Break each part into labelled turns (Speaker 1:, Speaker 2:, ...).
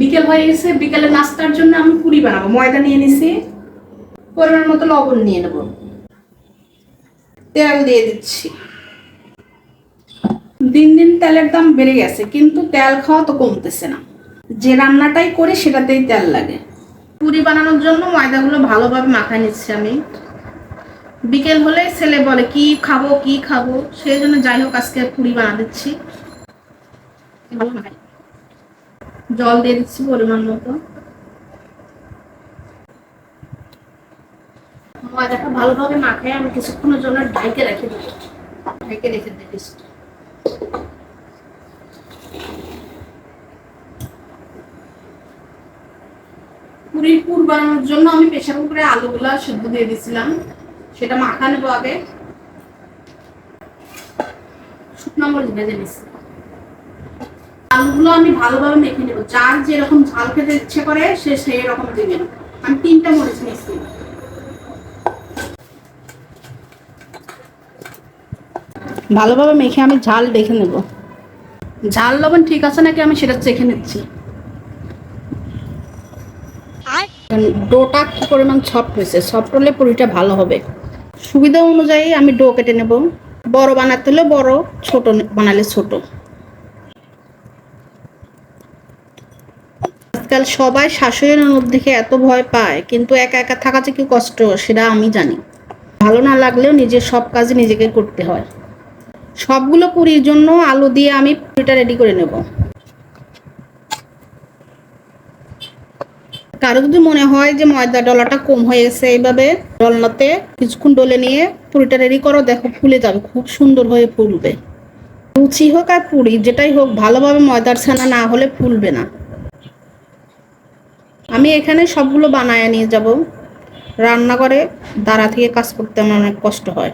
Speaker 1: বিকেল হয়ে গেছে বিকেলে নাস্তার জন্য আমি পুরি বানাবো। ময়দা নিয়ে নিছি, পরিমাণ মতো লবণ নিয়ে নেব। তেল দিয়ে দিচ্ছি। দিন দিন তেলের দাম বেড়ে গেছে, কিন্তু তেল খাওয়া তো কমতেছে না। যে রান্নাটাই করি, সেটাতেই তেল লাগে। পুরি বানানোর জন্য ময়দাগুলো ভালোভাবে মাখায় নিচ্ছি আমি। বিকেল হলে ছেলে বলে, কি খাব কি খাব? সেই জন্য যাই হোক, আজকে পুরি বানা দিচ্ছি। ভালো মাখাই জল দিয়ে দিচ্ছি পরিমাণ মতো। ময়দাটা ভালোভাবে মাখায় আমি কিছুক্ষণের জন্য ঢাইকে রেখে দেবো ঢাইকে রেখে দিই পুরীর পুর বানানোর জন্য আমি প্রেশার কুকারে আলুগুলা সেদ্ধ দিয়ে দিয়েছিলাম সেটা মাখা নেব আগে শুকনো মরিচ ভেজে নিচ্ছি। আলুগুলো আমি ভালোভাবে মেখে নেব। যার যেরকম ঝাল খেতে ইচ্ছে করে সে সেই রকম দিবেন আমি তিনটা মরিচ নিচ্ছি ভালোভাবে মেখে আমি ঝাল দেখে নেব। ঝাল লবণ ঠিক আছে নাকি? আমি সেটা চেখে নিচ্ছি। ডোটা কি পরিমাণ সফট হয়েছে? সফট হলে পুরিটা ভালো হবে। সুবিধা অনুযায়ী আমি ডো কেটে নেব। বড় বানাতে হলে বড় ছোট বানালে ছোট। আজকাল সবাই শাশুড়ির ননদ দেখে এত ভয় পায়, কিন্তু একা একা থাকা যে কি কষ্ট, সেটা আমি জানি। ভালো না লাগলেও নিজের সব কাজ নিজেকে করতে হয়। সবগুলো পুরির জন্য আলু দিয়ে আমি পুরিটা রেডি করে নেব। কারও যদি মনে হয় যে ময়দা ডলাটা কম হয়ে গেছে, এইভাবে ডলনাতে কিছুক্ষণ ডলে নিয়ে পুরিটা রেডি করো, দেখো ফুলে যাবে, খুব সুন্দর হয়ে ফুলবে। লুচি হোক আর পুরি, যেটাই হোক, ভালোভাবে ময়দার ছানা না হলে ফুলবে না। আমি এখানে সবগুলো বানায় নিয়ে যাব। রান্নাঘরে দাঁড়া থেকে কাজ করতে আমার অনেক কষ্ট হয়।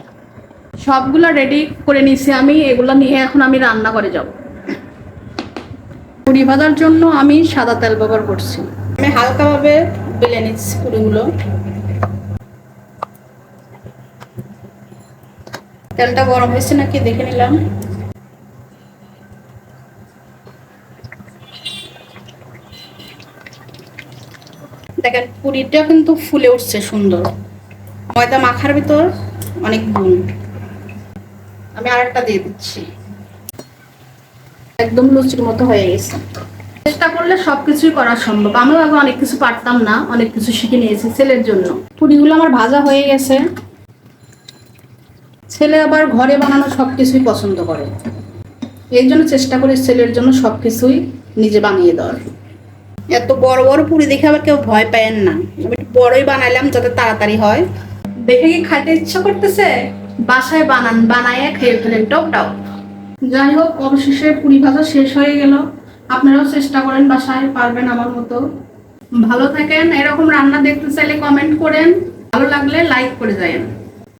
Speaker 1: সবগুলো রেডি করে নিয়েছি আমি এগুলো নিয়ে এখন আমি রান্না করে যাব। পুরি ভাজার জন্য আমি সাদা তেল ব্যবহার করছি। আমি হালকাভাবে বেলে নিচ্ছি পুরিগুলো। তেলটা গরম হয়েছে নাকি দেখে নিলাম। দেখেন পুরিটা কিন্তু ফুলে উঠছে সুন্দর। ময়দা মাখার ভিতর অনেক গুণ। আমি আরেকটা দিয়ে দিচ্ছি। একদম লুচির মতো হয়ে গেছে। চেষ্টা করলে সবকিছুই করা সম্ভব। আমিও আগে অনেক কিছু পারতাম না, অনেক কিছু শিখে নিয়েছি ছেলের জন্য। পুরিগুলো আমার ভাজা হয়ে গেছে। ছেলে আবার ঘরে বানানো সব কিছুই পছন্দ করে। এই জন্য চেষ্টা করি ছেলের জন্য সব কিছুই নিজে বানিয়ে দেওয়ার। এত বড় বড় পুরি দেখে আবার কেউ ভয় পায়েন না। আমি একটু বড়ই বানাইলাম যাতে তাড়াতাড়ি হয়। দেখে কি খাইতে ইচ্ছা করতেছে? বাসায় বানান বানায় খেয়ে ফেলেন টপ টপ যাই হোক, অবশেষে পুরি ভাজা শেষ হয়ে গেল। আপনারাও চেষ্টা করেন বাসায়, পারবেন আমার মতো। ভালো থাকেন, এরকম রান্না দেখতে চাইলে কমেন্ট করেন। ভালো লাগলে লাইক করে যাবেন।